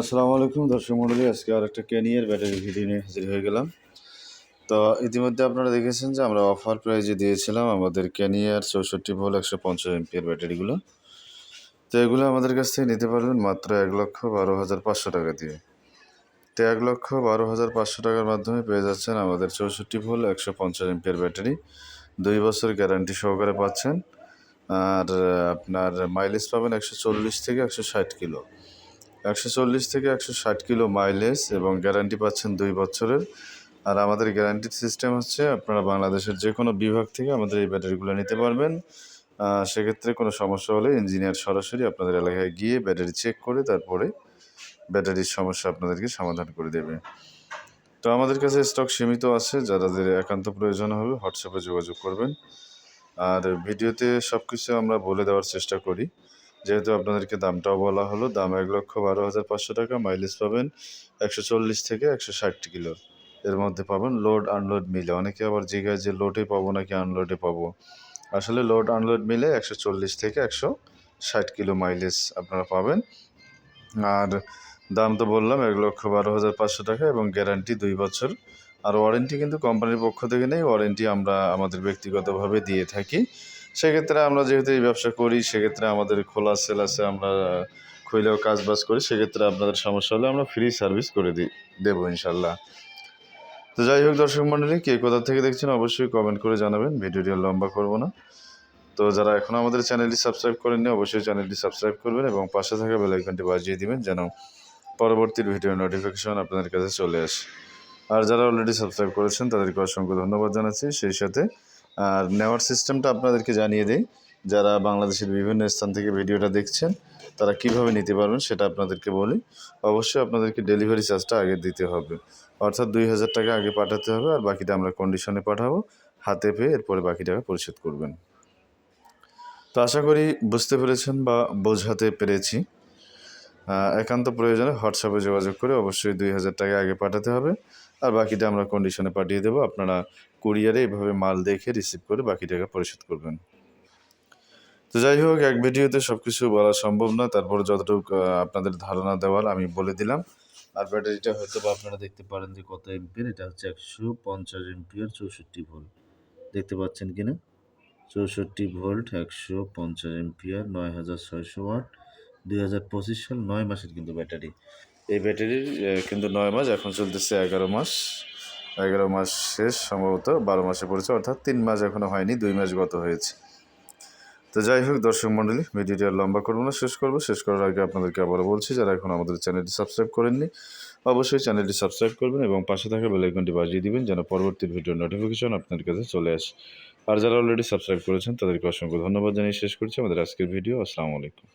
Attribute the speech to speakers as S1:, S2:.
S1: আসসালামু আলাইকুম, দর্শক মন্ডলী, আজকে আর একটা ক্যানিয়ার ব্যাটারি ভিডিও নিয়ে হাজির হয়ে গেলাম। তো ইতিমধ্যে আপনারা দেখেছেন যে আমরা অফার প্রাইজে দিয়েছিলাম আমাদের ক্যানিয়ার চৌষট্টি ভোল একশো পঞ্চাশ এমপিয়ার ব্যাটারিগুলো তো এগুলো আমাদের কাছ থেকে নিতে পারবেন মাত্র এক লক্ষ বারো হাজার পাঁচশো টাকা দিয়ে। তো এক লক্ষ বারো হাজার পাঁচশো টাকার মাধ্যমে পেয়ে যাচ্ছেন আমাদের চৌষট্টি ভোল একশো পঞ্চাশ এমপিয়ার ব্যাটারি দুই বছর গ্যারান্টি সহকারে পাচ্ছেন। আর আপনার মাইলেজ পাবেন একশো চল্লিশ থেকে একশো ষাট কিলো একশো চল্লিশ থেকে একশো ষাট কিলো মাইলেজ এবং গ্যারান্টি পাচ্ছেন দুই বছরের। আর আমাদের গ্যারান্টির সিস্টেম হচ্ছে আপনারা বাংলাদেশের যে কোনো বিভাগ থেকে আমাদের এই ব্যাটারিগুলো নিতে পারবেন। সেক্ষেত্রে কোনো সমস্যা হলে ইঞ্জিনিয়ার সরাসরি আপনাদের এলাকায় গিয়ে ব্যাটারি চেক করে তারপরে ব্যাটারির সমস্যা আপনাদেরকে সমাধান করে দেবে। তো আমাদের কাছে স্টক সীমিত আছে, যাদের একান্ত প্রয়োজন হবে হোয়াটসঅ্যাপে যোগাযোগ করবেন। আর ভিডিওতে সব কিছু আমরা বলে দেওয়ার চেষ্টা করি। যেহেতু আপনাদেরকে দামটাও বলা হলো, দাম এক লক্ষ বারো হাজার পাঁচশো টাকা মাইলেজ পাবেন একশো চল্লিশ থেকে একশো ষাট কিলো এর মধ্যে পাবেন লোড আনলোড মিলে। অনেকে আবার জিজ্ঞাসা যে লোডে পাবো নাকি আনলোডে পাবো? আসলে লোড আনলোড মিলে একশো চল্লিশ থেকে একশো ষাট কিলো মাইলেজ আপনারা পাবেন। আর দাম তো বললাম, এক লক্ষ বারো হাজার পাঁচশো টাকা এবং গ্যারান্টি দুই বছর। আর ওয়ারেন্টি কিন্তু কোম্পানির পক্ষ থেকে নেই ওয়ারেন্টি আমরা আমাদের ব্যক্তিগতভাবে দিয়ে থাকি। সেক্ষেত্রে আমরা যেহেতু এই ব্যবসা করি, সেক্ষেত্রে আমাদের খোলা সেল আছে, আমরা খুলেও কাজ বাজ করি, সেক্ষেত্রে আপনাদের সমস্যা হলে আমরা ফ্রি সার্ভিস করে দিই দেবো ইনশাল্লাহ। তো যাই হোক দর্শক মণ্ডলী কে কোথা থেকে দেখছেন অবশ্যই কমেন্ট করে জানাবেন, ভিডিওটি লম্বা করব না। তো যারা এখন আমাদের চ্যানেলটি সাবস্ক্রাইব করেননি, অবশ্যই চ্যানেলটি সাবস্ক্রাইব করবেন এবং পাশে থাকা বেল আইকনটি বাজিয়ে দিবেন যেন পরবর্তী ভিডিও নোটিফিকেশন আপনাদের কাছে চলে আসে। আর যারা অলরেডি সাবস্ক্রাইব করেছেন, তাদেরকে অসংখ্য ধন্যবাদ জানাচ্ছি। সেই সাথে আর নেওয়ার সিস্টেমটা আপনাদেরকে জানিয়ে দিই, যারা বাংলাদেশের বিভিন্ন স্থান থেকে ভিডিওটা দেখছেন, তারা কীভাবে নিতে পারবেন সেটা আপনাদেরকে বলি। অবশ্যই আপনাদেরকে ডেলিভারি চার্জটা আগে দিতে হবে। অর্থাৎ দুই হাজার টাকা আগে পাঠাতে হবে আর বাকিটা আমরা কন্ডিশনে পাঠাবো, হাতে পেয়ে এরপরে বাকি টাকা পরিশোধ করবেন। তো আশা করি বুঝতে পেরেছেন বা বোঝাতে পেরেছি। একান্ত প্রয়োজনে হোয়াটসঅ্যাপে যোগাযোগ করে অবশ্যই দুই হাজার টাকা আগে পাঠাতে হবে। আর বাকিটা আমরা কন্ডিশনে পাঠিয়ে দেবো। আপনারা কুরিয়ারে এইভাবে মাল দেখে রিসিভ করে বাকি টাকা পরিশোধ করবেন। তো যাই হোক, এক ভিডিওতে সব কিছু বলা সম্ভব না তারপর যতটুকু আপনাদের ধারণা দেওয়ার আমি বলে দিলাম। আর ব্যাটারিটা হয়তো বা আপনারা দেখতে পারেন যে কত এমপিয়ার এটা হচ্ছে একশো পঞ্চাশ এমপিয়ার চৌষট্টি ভোল্ট দেখতে পাচ্ছেন কিনা? চৌষট্টি ভোল্ট একশো পঞ্চাশ এমপিয়ার নয় হাজার ছয়শো ওয়াট দুই হাজার পঁচিশ সাল, নয় মাসের কিন্তু ব্যাটারি। এই ব্যাটারির কিন্তু নয় মাস, এখন চলতেছে এগারো মাস। এগারো মাস শেষ, সম্ভবত বারো মাসে পড়েছে, অর্থাৎ তিন মাস এখনও হয়নি, দুই মাস গত হয়েছে। তো যাই হোক, দর্শক মণ্ডলী, ভিডিওটি আর লম্বা করব না, শেষ করব। শেষ করার আগে আপনাদেরকে আবারও বলছি, যারা এখন আমাদের চ্যানেলটি সাবস্ক্রাইব করেননি, অবশ্যই চ্যানেলটি সাবস্ক্রাইব করবেন এবং পাশে থাকা বেলাইকনটি বাজিয়ে দিবেন, যেন পরবর্তী ভিডিওর নোটিফিকেশন আপনার কাছে চলে আসে। আর যারা অলরেডি সাবস্ক্রাইব করেছেন, তাদেরকে অসংখ্য ধন্যবাদ জানিয়ে শেষ করছি। আমাদের আজকের ভিডিও, আসসালামু আলাইকুম।